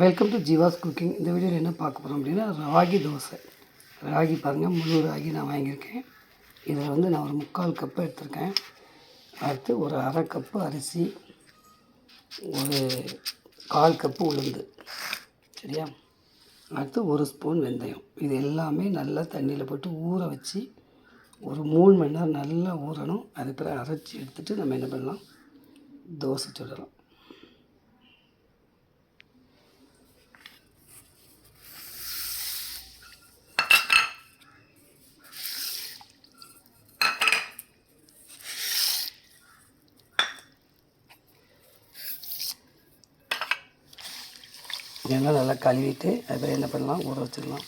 Welcome to Jeeva's cooking இந்த வீடியோவில் என்ன பார்க்க போகிறோம் அப்படின்னா ராகி தோசை. ராகி பாருங்கள் முழு ராகி நான் வாங்கியிருக்கேன். இதில் வந்து நான் ஒரு முக்கால் கப்பு எடுத்திருக்கேன். அடுத்து ஒரு அரை கப்பு அரிசி ஒரு கால் கப்பு உளுந்து. சரியா? அடுத்து ஒரு ஸ்பூன் வெந்தயம். இது எல்லாமே நல்லா தண்ணியில் போட்டு ஊற வச்சு ஒரு மூணு மணி நேரம் நல்லா ஊறணும். அது பிறகு அரைச்சி எடுத்துகிட்டு நம்ம என்ன பண்ணலாம்? தோசை சுடலாம். இதெல்லாம் நல்லா கழுவிட்டு அதுக்கப்புறம் என்ன பண்ணலாம் ஊற வச்சிடலாம்.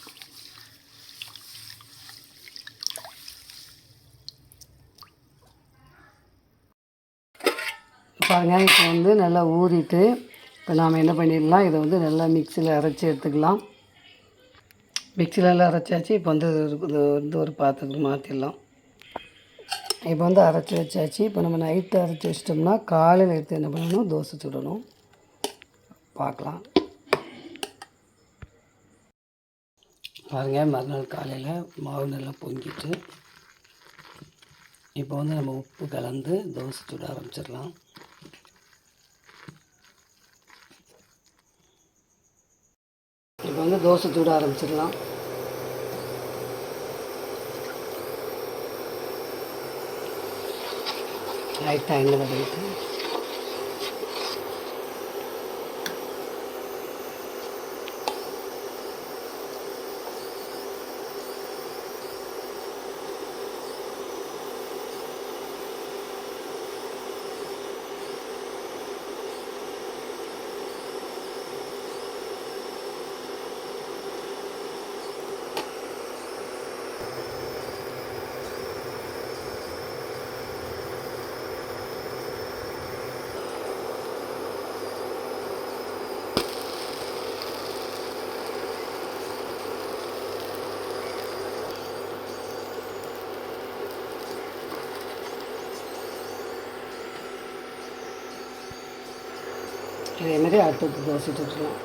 பாருங்கள் இப்போ வந்து நல்லா ஊறிட்டு இப்போ நாம் என்ன பண்ணிடலாம் இதை வந்து நல்லா மிக்சியில் அரைச்சி எடுத்துக்கலாம். மிக்சியில் எல்லாம் அரைச்சாச்சு இப்போ வந்து வந்து ஒரு பாத்திரத்துக்கு மாற்றிடலாம் இப்போ வந்து அரைச்சி வச்சாச்சு இப்போ நம்ம நைட்டு அரைச்சி வச்சிட்டோம்னா காலையில் எடுத்து என்ன பண்ணணும் தோசை சுடணும். பார்க்கலாம். பாருங்கள் மறுநாள் காலையில் மாவு நல்லா பொங்கிட்டு இப்போ வந்து நம்ம உப்பு கலந்து தோசை சுட ஆரம்பிச்சிடலாம். இப்போ வந்து தோசை சுட ஆரம்பிச்சிடலாம். லைட்டாக எண்ணெய் தடவிட்டு இதே மாதிரி தோசை சுட்டுலாம்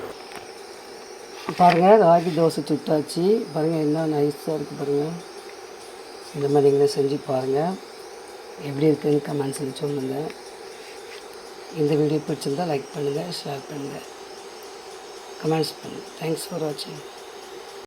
பாருங்கள் ராகி தோசை சுட்டாச்சு. பாருங்கள் என்ன நைஸாக இருக்குது பாருங்கள் இந்த மாதிரி நீங்களே செஞ்சு பாருங்கள் எப்படி இருக்குதுன்னு கமெண்ட்ஸில் சொல்லுங்கள் இந்த வீடியோ பிடிச்சிருந்தால் லைக் பண்ணுங்கள் ஷேர் பண்ணுங்கள் கமெண்ட்ஸ் பண்ணுங்கள் தேங்க்ஸ் ஃபார் வாட்சிங்